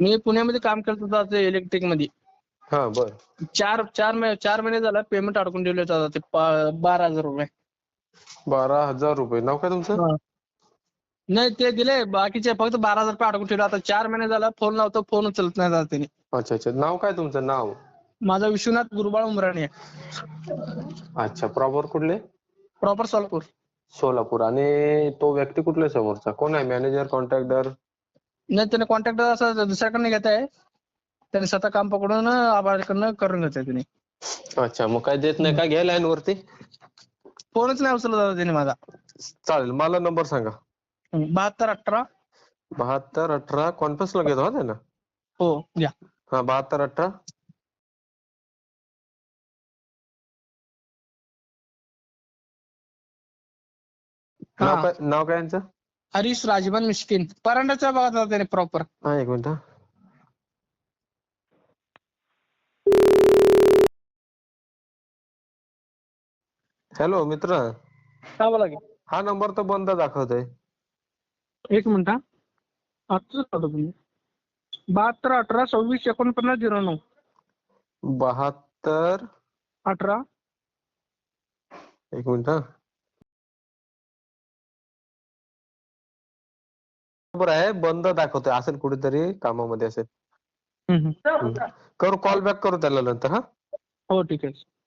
मी पुण्यामध्ये काम करत होतो आता इलेक्ट्रिकमध्ये. हा बर. चार चार महिने चार महिने झाला पेमेंट अडकून ठेवलं होतं आता ते पा- बारा हजार रुपये. बारा हजार रुपये. नाव काय तुमचं? नाही ते दिले. बाकीचे फक्त बारा हजार रुपये अडकून ठेवले. आता चार महिने झाला फोन लावतो फोन उचलत नाही दादा त्यांनी अच्छा अच्छा. नाव काय तुमचं? नाव? माझा विश्वनाथ गुरुबाळ उमराणे. अच्छा प्रॉपर कुठले? प्रॉपर सोलापूर. सोलापूर. आणि तो व्यक्ती कुठला समोरचा? कोण आहे? मॅनेजर कॉन्ट्रॅक्टर नाही त्याने कॉन्ट्रॅक्टर असं दुसऱ्याकडनं घेत आहे. त्याने स्वतः काम पकडून आबाकडनं करून घेत त्यांनी. अच्छा मग काय देत नाही का घ्या लाईन वरती? फोनच नाही उचलला दादा त्याने माझा. चालेल मला नंबर सांगा. बहात्तर अठरा. बहात्तर अठरा कॉन्फरन्सला घेतो हा ना हो घ्या. हा बहात्तर अठरा. नाव हा. काय नाव काय यांचं? हरीश राजबन मिस्किन परांड्याचा बघा दादा त्याने प्रॉपर हा एक मिनिट. हा. हॅलो मित्र. हा बोला की. हा नंबर तर बंद दाखवतोय. एक मिनिट हा. आताच होता तुम्ही बहात्तर अठरा सव्वीस एकोणपन्नास झिरो नऊ. बहात्तर. अठरा. एक मिनिट हा. बरोबर आहे. बंद दाखवतोय. असेल कुठेतरी कामामध्ये असेल. हम्म, हम्म. करू कॉल बॅक करू त्याला नंतर हा? हो ठीक आहे.